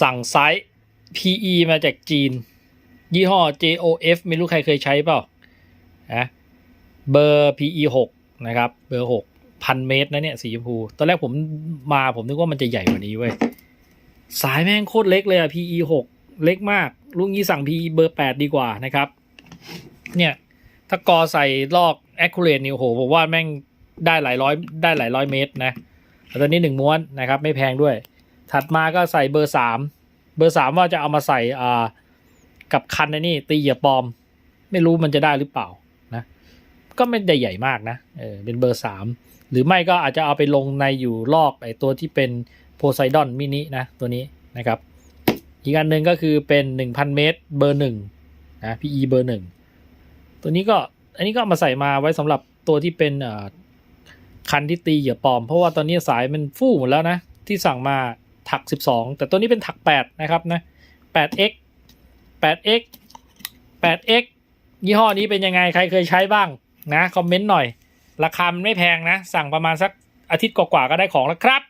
สั่งไซส์ PE มาจากจีน ยี่ห้อ JOF ไม่รู้ใครเคยใช้เปล่านะเบอร์ PE 6นะครับ เบอร์6พันเมตรนะเนี่ยสีชมพู ตอนแรกผมมาผมนึกว่ามันจะใหญ่กว่านี้เว้ย สายแม่งโคตรเล็กเลยอะ PE 6เล็กมาก ลุงนี้สั่ง PE เบอร์ 8 ดีกว่านะครับ เนี่ย ถ้ากอใส่ลอก accurate นี่โอ้โหผมว่าแม่งได้หลายร้อยได้หลายร้อยเมตรนะแล้วตอนนี้หนึ่งม้วนนะครับ ไม่แพงด้วย ถัดมาก็ใส่เบอร์สามเบอร์สามว่าจะเอามาใส่อ่ากับคันในนี่ตีเหยียบปลอม ไม่รู้มันจะได้หรือเปล่านะ ก็ไม่ได้ใหญ่มากนะเออเป็นเบอร์สามหรือไม่ก็อาจจะเอาไปลงในอยู่ลอกไอตัวที่เป็นโพไซดอนมินินะตัวนี้นะครับ อีกอันหนึ่งก็คือเป็น 1,000 เมตรเบอร์หนึ่งนะ PE เบอร์หนึ่งตัวนี้ก็อันนี้ก็ามาใส่มาไว้สำหรับตัวที่เป็นเอ่อคันที่ตีเหยื่อปลอม เพราะว่าตอนนี้สายมันฟู่หมดแล้วนะ ที่สั่งมา ถัก 12 แต่ตัวนี้เป็นถัก 8 นะครับนะ 8x 8x 8x ยี่ห้อนี้เป็นยังไงใครเคยใช้บ้างนะ คอมเมนต์หน่อย ราคามันไม่แพงนะ สั่งประมาณสักอาทิตย์กว่าๆก็ได้ของแล้วครับ